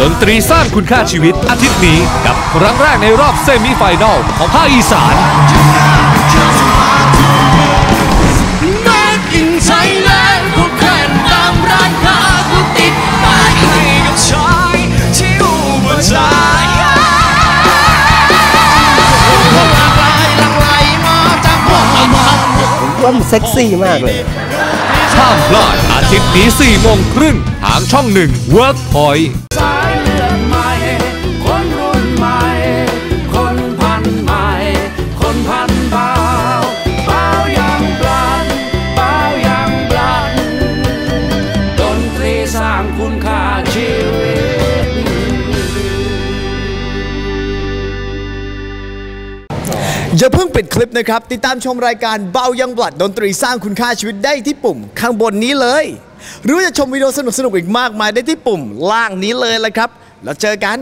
ดนตรีสร้างคุณค่าชีวิตอาทิตย์นี้กับครั้งแรกในรอบเซมิไฟแนอลของภาคอีสาน Made in Thailand พวกแข่งตามร้านค้ากูติดป้ายให้กับชายที่อุบลใจหลากหลายหลากหลายมาจากหัวเมืองว่ามันเซ็กซี่มากเลยห้ามพลาดอาทิตย์นี้4โมงครึ่งทางช่องหนึ่ง Workpoint างคุณค่าชีวิต อย่าเพิ่งปิดคลิปนะครับ ติดตามชมรายการเบายังบลัดดนตรีสร้างคุณค่าชีวิตได้ที่ปุ่ม ข้างบนนี้เลย หรือจะชมวิดีโอสนุกๆอีกมากมายได้ที่ปุ่มล่างนี้เลยละครับ แล้วเจอกัน